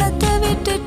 சொந்தத்தை விட்டுட்டு